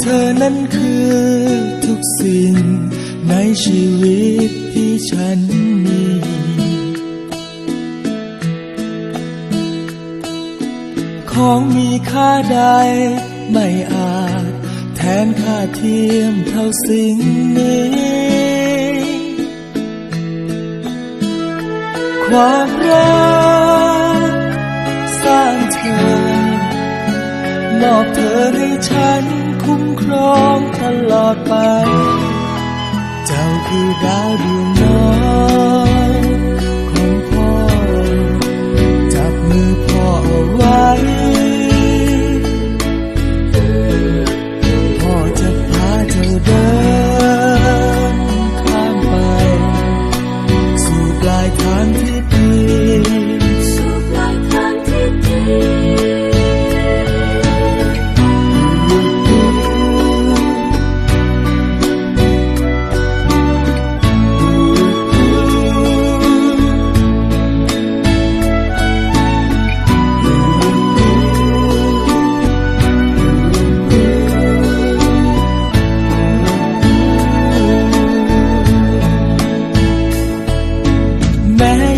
เธอนั้นคือทุกสิ่งในชีวิตที่ฉันมี ของมีค่าใดไม่อาจ แทนค่าเทียมเท่าสิ่งนี้ ความรักสร้างเธอ มอบเธอให้ฉัน ร้องตลอดไป เจ้าคือดาวดวงน้อย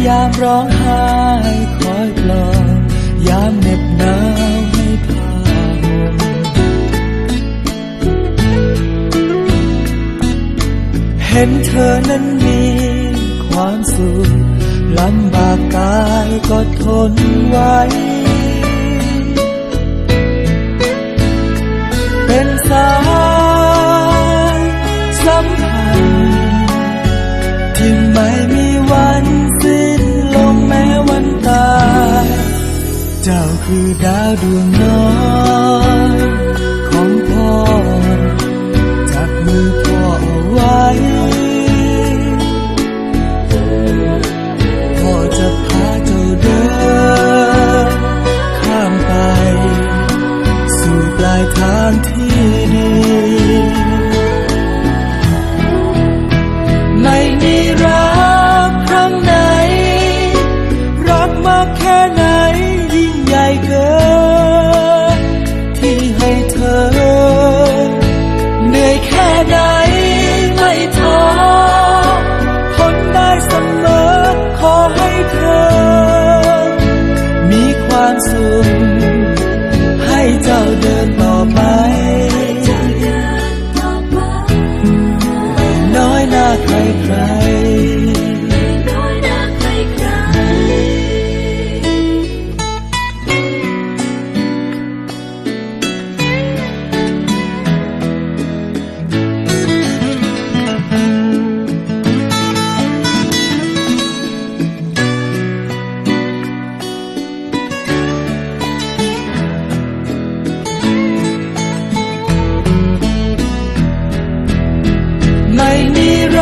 ยามร้องไห้คอยปลอบยามเหน็บหนาวให้พาห่มเห็นเธอนั้นมีความสุขลำบากกายก็ทนไว้ เป็นสา สุขให้เจ้าเดินต่อไป น้อยหน้าใครใคร ไม่มีร